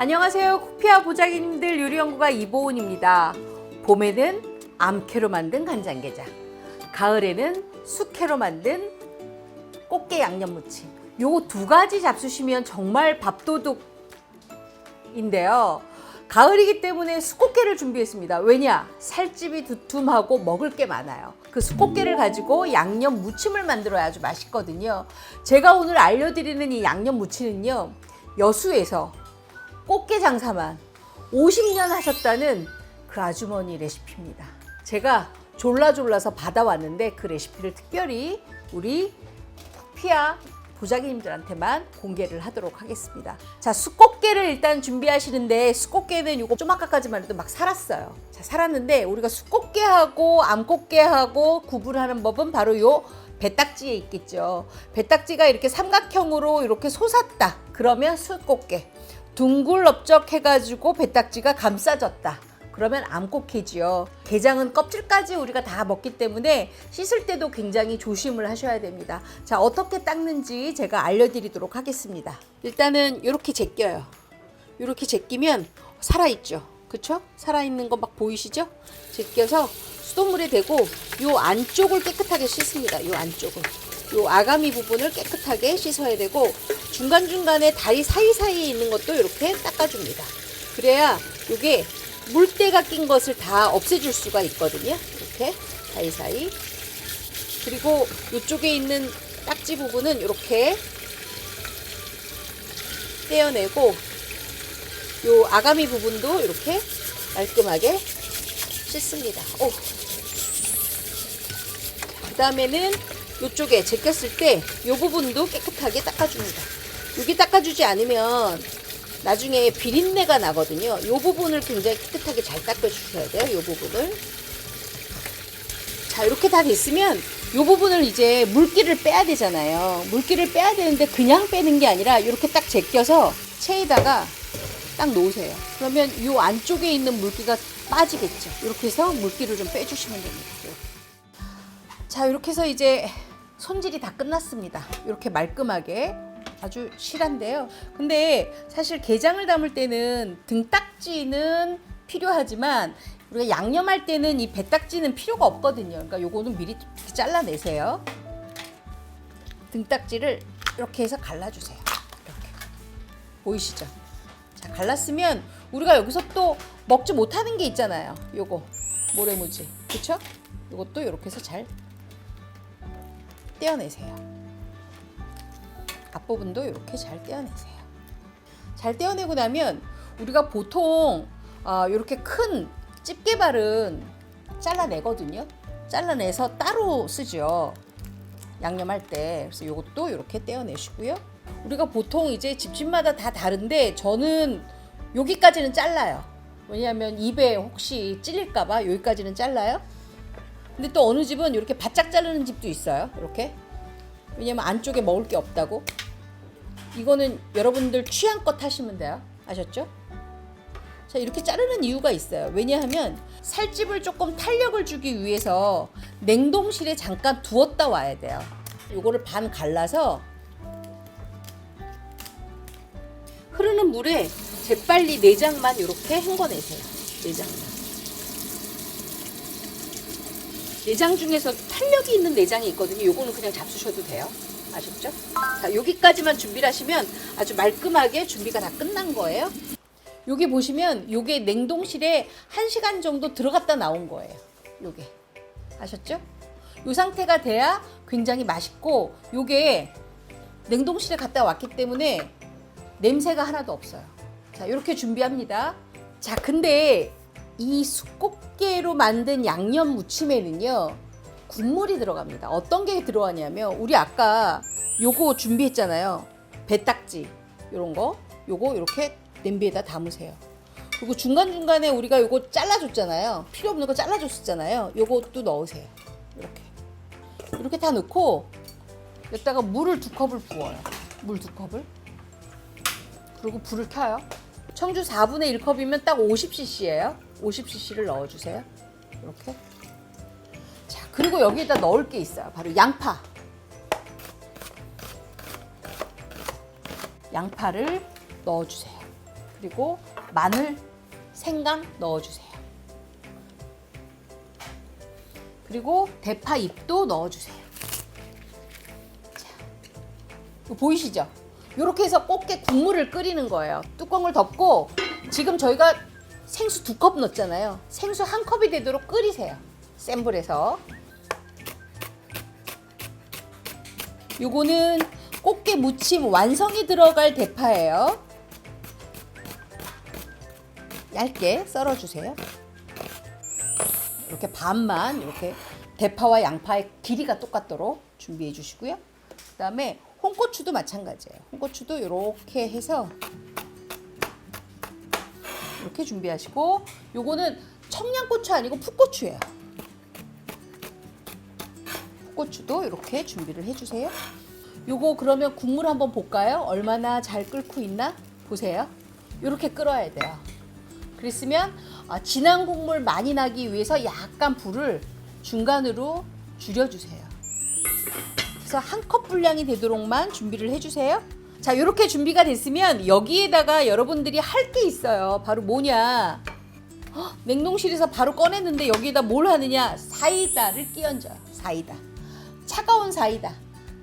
안녕하세요. 쿠피아 보자기님들 요리연구가 이보은입니다. 봄에는 암캐로 만든 간장게장, 가을에는 숙회로 만든 꽃게 양념무침. 요두 가지 잡수시면 정말 밥도둑인데요. 가을이기 때문에 수꽃게를 준비했습니다. 왜냐? 살집이 두툼하고 먹을 게 많아요. 그 수꽃게를 가지고 양념 무침을 만들어야 아주 맛있거든요. 제가 오늘 알려드리는 이 양념 무침은요. 여수에서 꽃게 장사만 50년 하셨다는 그 아주머니 레시피입니다. 제가 졸라졸라서 받아왔는데 그 레시피를 특별히 우리 피아 보자기님들한테만 공개를 하도록 하겠습니다. 자, 수꽃게를 일단 준비하시는데 수꽃게는 요거 좀 아까까지만 해도 막 살았어요. 자, 살았는데 우리가 수꽃게하고 암꽃게하고 구분하는 법은 바로 요 배딱지에 있겠죠. 배딱지가 이렇게 삼각형으로 이렇게 솟았다. 그러면 수꽃게. 둥글럽적 해가지고 배딱지가 감싸졌다. 그러면 암꽃게지요. 게장은 껍질까지 우리가 다 먹기 때문에 씻을 때도 굉장히 조심을 하셔야 됩니다. 자, 어떻게 닦는지 제가 알려드리도록 하겠습니다. 일단은 이렇게 제껴요. 이렇게 제끼면 살아있죠. 그쵸? 살아있는 거 막 보이시죠? 제껴서 수돗물에 대고 요 안쪽을 깨끗하게 씻습니다. 요 안쪽을. 요 아가미 부분을 깨끗하게 씻어야 되고 중간중간에 다리 사이사이에 있는 것도 이렇게 닦아줍니다. 그래야 요게 물때가 낀 것을 다 없애줄 수가 있거든요. 이렇게 사이사이. 그리고 이쪽에 있는 딱지 부분은 이렇게 떼어내고 요 아가미 부분도 이렇게 깔끔하게 씻습니다. 오. 그 다음에는 이쪽에 제꼈을 때 이 부분도 깨끗하게 닦아줍니다. 여기 닦아주지 않으면 나중에 비린내가 나거든요. 이 부분을 굉장히 깨끗하게 잘 닦아주셔야 돼요. 이 부분을. 자, 이렇게 다 됐으면 이 부분을 이제 물기를 빼야 되잖아요. 물기를 빼야 되는데 그냥 빼는 게 아니라 이렇게 딱 제껴서 체에다가 딱 놓으세요. 그러면 이 안쪽에 있는 물기가 빠지겠죠. 이렇게 해서 물기를 좀 빼주시면 됩니다. 자, 이렇게 해서 이제 손질이 다 끝났습니다. 이렇게 말끔하게 아주 실한데요. 근데 사실 게장을 담을 때는 등딱지는 필요하지만 우리가 양념할 때는 이 배딱지는 필요가 없거든요. 그러니까 요거는 미리 잘라내세요. 등딱지를 이렇게 해서 갈라주세요. 이렇게 보이시죠? 자 갈랐으면 우리가 여기서 또 먹지 못하는 게 있잖아요. 요거 모래무지, 그렇죠? 요것도 이렇게 해서 잘 떼어내세요. 앞부분도 이렇게 잘 떼어내세요. 잘 떼어내고 나면 우리가 보통 어, 이렇게 큰 집게발은 잘라내거든요. 잘라내서 따로 쓰죠. 양념할 때. 그래서 이것도 이렇게 떼어내시고요. 우리가 보통 이제 집집마다 다 다른데 저는 여기까지는 잘라요. 왜냐하면 입에 혹시 찔릴까봐 여기까지는 잘라요. 근데 또 어느 집은 이렇게 바짝 자르는 집도 있어요. 이렇게. 왜냐면 안쪽에 먹을 게 없다고. 이거는 여러분들 취향껏 하시면 돼요. 아셨죠? 자, 이렇게 자르는 이유가 있어요. 왜냐하면 살집을 조금 탄력을 주기 위해서 냉동실에 잠깐 두었다 와야 돼요. 요거를 반 갈라서 흐르는 물에 재빨리 내장만 이렇게 헹궈내세요. 내장만. 내장 중에서 탄력이 있는 내장이 있거든요. 요거는 그냥 잡수셔도 돼요. 아셨죠? 자, 여기까지만 준비를 하시면 아주 말끔하게 준비가 다 끝난 거예요. 여기 보시면 요게 냉동실에 1시간 정도 들어갔다 나온 거예요. 요게. 아셨죠? 요 상태가 돼야 굉장히 맛있고 요게 냉동실에 갔다 왔기 때문에 냄새가 하나도 없어요. 자, 이렇게 준비합니다. 자, 근데 이 수꽃게로 만든 양념 무침에는요 국물이 들어갑니다. 어떤 게 들어가냐면 우리 아까 요거 준비했잖아요. 배딱지 요런 거 요거 이렇게 냄비에다 담으세요. 그리고 중간 중간에 우리가 요거 잘라줬잖아요. 필요 없는 거 잘라줬었잖아요. 요것도 넣으세요. 이렇게 이렇게 다 넣고 여기다가 물을 두 컵을 부어요. 물 두 컵을 그리고 불을 켜요. 청주 4분의 1컵이면 딱 50cc예요. 50cc를 넣어주세요. 이렇게. 자, 그리고 여기에다 넣을 게 있어요. 바로 양파. 양파를 넣어주세요. 그리고 마늘, 생강 넣어주세요. 그리고 대파 잎도 넣어주세요. 자, 보이시죠? 이렇게 해서 꽃게 국물을 끓이는 거예요. 뚜껑을 덮고 지금 저희가 생수 두 컵 넣었잖아요. 생수 한 컵이 되도록 끓이세요. 센 불에서. 요거는 꽃게 무침 완성이 들어갈 대파예요. 얇게 썰어주세요. 이렇게 반만 이렇게 대파와 양파의 길이가 똑같도록 준비해 주시고요. 그 다음에 홍고추도 마찬가지예요. 홍고추도 이렇게 해서 이렇게 준비하시고 요거는 청양고추 아니고 풋고추예요. 풋고추도 이렇게 준비를 해주세요. 요거 그러면 국물 한번 볼까요? 얼마나 잘 끓고 있나 보세요. 이렇게 끓어야 돼요. 그랬으면 아, 진한 국물 많이 나기 위해서 약간 불을 중간으로 줄여주세요. 그래서 한 컵 분량이 되도록만 준비를 해주세요. 자, 이렇게 준비가 됐으면 여기에다가 여러분들이 할 게 있어요. 바로 뭐냐? 헉, 냉동실에서 바로 꺼냈는데 여기에다 뭘 하느냐? 사이다를 끼얹어요. 사이다. 차가운 사이다.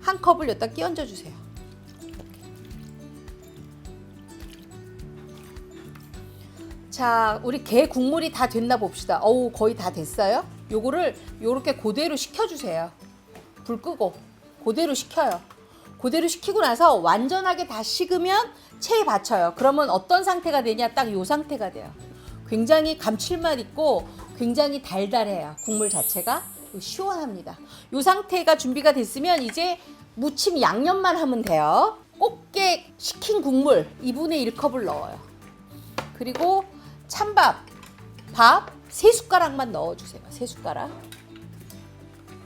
한 컵을 여기다 끼얹어 주세요. 자, 우리 게 국물이 다 됐나 봅시다. 어우, 거의 다 됐어요. 요거를 요렇게 그대로 식혀주세요. 불 끄고 그대로 식혀요. 그대로 식히고 나서 완전하게 다 식으면 체에 받쳐요. 그러면 어떤 상태가 되냐? 딱 요 상태가 돼요. 굉장히 감칠맛 있고 굉장히 달달해요. 국물 자체가 시원합니다. 요 상태가 준비가 됐으면 이제 무침 양념만 하면 돼요. 꽃게 식힌 국물 2분의 1컵을 넣어요. 그리고 찬밥, 밥 세 숟가락만 넣어주세요. 세 숟가락.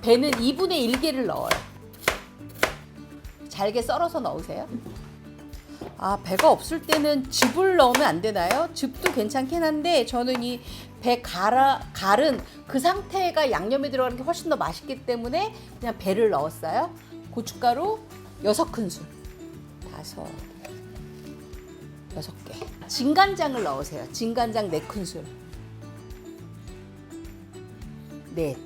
배는 2분의 1개를 넣어요. 잘게 썰어서 넣으세요. 아, 배가 없을 때는 즙을 넣으면 안 되나요? 즙도 괜찮긴 한데 저는 이 배 갈아, 갈은 그 상태가 양념에 들어가는 게 훨씬 더 맛있기 때문에 그냥 배를 넣었어요. 고춧가루 6큰술. 다섯. 여섯 개. 진간장을 넣으세요. 진간장 4큰술. 넷.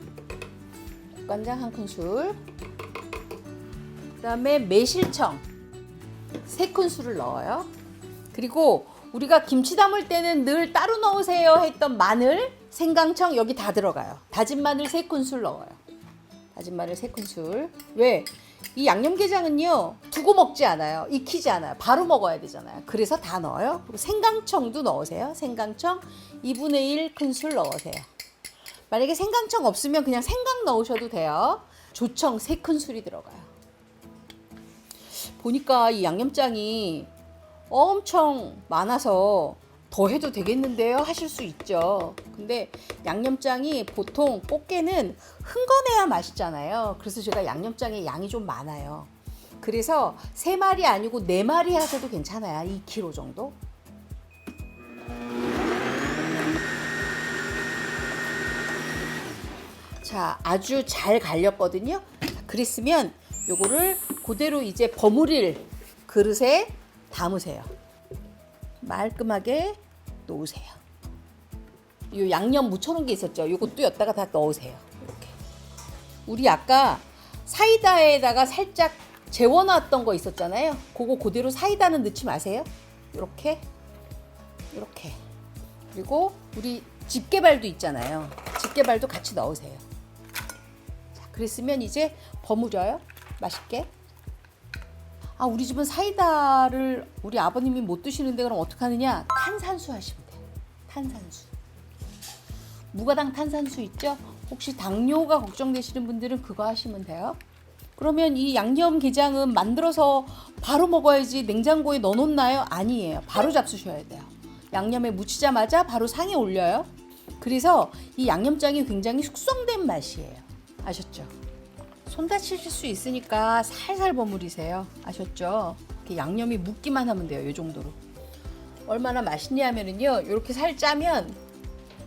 국간장 한 큰술. 그다음에 매실청 세 큰술을 넣어요. 그리고 우리가 김치 담을 때는 늘 따로 넣으세요 했던 마늘, 생강청 여기 다 들어가요. 다진 마늘 세 큰술 넣어요. 다진 마늘 세 큰술. 왜? 이 양념게장은요 두고 먹지 않아요. 익히지 않아요. 바로 먹어야 되잖아요. 그래서 다 넣어요. 그리고 생강청도 넣으세요. 생강청 2분의 1 큰술 넣으세요. 만약에 생강청 없으면 그냥 생강 넣으셔도 돼요. 조청 3큰술이 들어가요. 보니까 이 양념장이 엄청 많아서 더 해도 되겠는데요 하실 수 있죠. 근데 양념장이 보통 꽃게는 흥건해야 맛있잖아요. 그래서 제가 양념장의 양이 좀 많아요. 그래서 세 마리 아니고 네 마리 하셔도 괜찮아요. 2kg 정도. 자, 아주 잘 갈렸거든요. 그랬으면 요거를 그대로 이제 버무릴 그릇에 담으세요. 말끔하게 놓으세요. 요 양념 묻혀놓은 게 있었죠. 요것도 여기다가 다 넣으세요. 이렇게. 우리 아까 사이다에다가 살짝 재워놨던 거 있었잖아요. 그거 그대로 사이다는 넣지 마세요. 이렇게, 이렇게. 그리고 우리 집게발도 있잖아요. 집게발도 같이 넣으세요. 자, 그랬으면 이제 버무려요. 맛있게. 아, 우리 집은 사이다를 우리 아버님이 못 드시는데 그럼 어떡하느냐? 탄산수 하시면 돼요. 탄산수. 무가당 탄산수 있죠? 혹시 당뇨가 걱정되시는 분들은 그거 하시면 돼요. 그러면 이 양념 게장은 만들어서 바로 먹어야지 냉장고에 넣어놓나요? 아니에요. 바로 잡수셔야 돼요. 양념에 묻히자마자 바로 상에 올려요. 그래서 이 양념장이 굉장히 숙성된 맛이에요. 아셨죠? 손 다치실 수 있으니까 살살 버무리세요. 아셨죠? 이렇게 양념이 묻기만 하면 돼요. 이 정도로. 얼마나 맛있냐 하면은요. 이렇게 살 짜면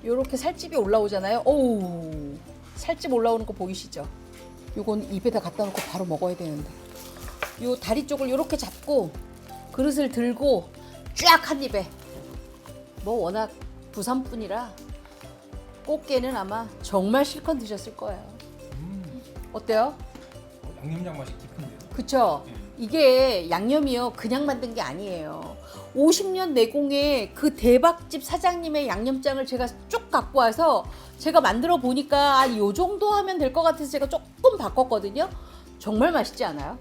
이렇게 살집이 올라오잖아요. 오, 살집 올라오는 거 보이시죠? 요건 입에다 갖다 놓고 바로 먹어야 되는데. 요 다리 쪽을 이렇게 잡고 그릇을 들고 쫙 한 입에 뭐 워낙 부산 분이라 꽃게는 아마 정말 실컷 드셨을 거예요. 음, 어때요? 어, 양념장 맛이 깊은데요. 그쵸? 이게 양념이요. 그냥 만든 게 아니에요. 50년 내공의 그 대박집 사장님의 양념장을 제가 쭉 갖고 와서 제가 만들어 보니까 아, 요 정도 하면 될 것 같아서 제가 조금 바꿨거든요. 정말 맛있지 않아요?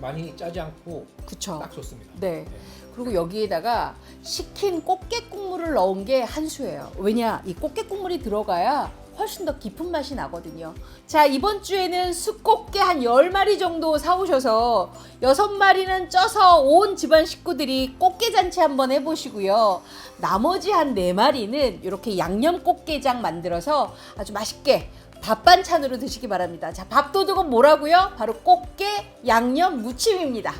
많이 짜지 않고 그쵸? 딱 좋습니다. 네. 그리고 여기에다가 식힌 꽃게 국물을 넣은 게 한 수예요. 왜냐? 이 꽃게 국물이 들어가야 훨씬 더 깊은 맛이 나거든요. 자, 이번 주에는 숯꽃게 한 10마리 정도 사오셔서 6마리는 쪄서 온 집안 식구들이 꽃게 잔치 한번 해보시고요. 나머지 한 4마리는 이렇게 양념 꽃게장 만들어서 아주 맛있게 밥 반찬으로 드시기 바랍니다. 자, 밥도둑은 뭐라고요? 바로 꽃게 양념 무침입니다.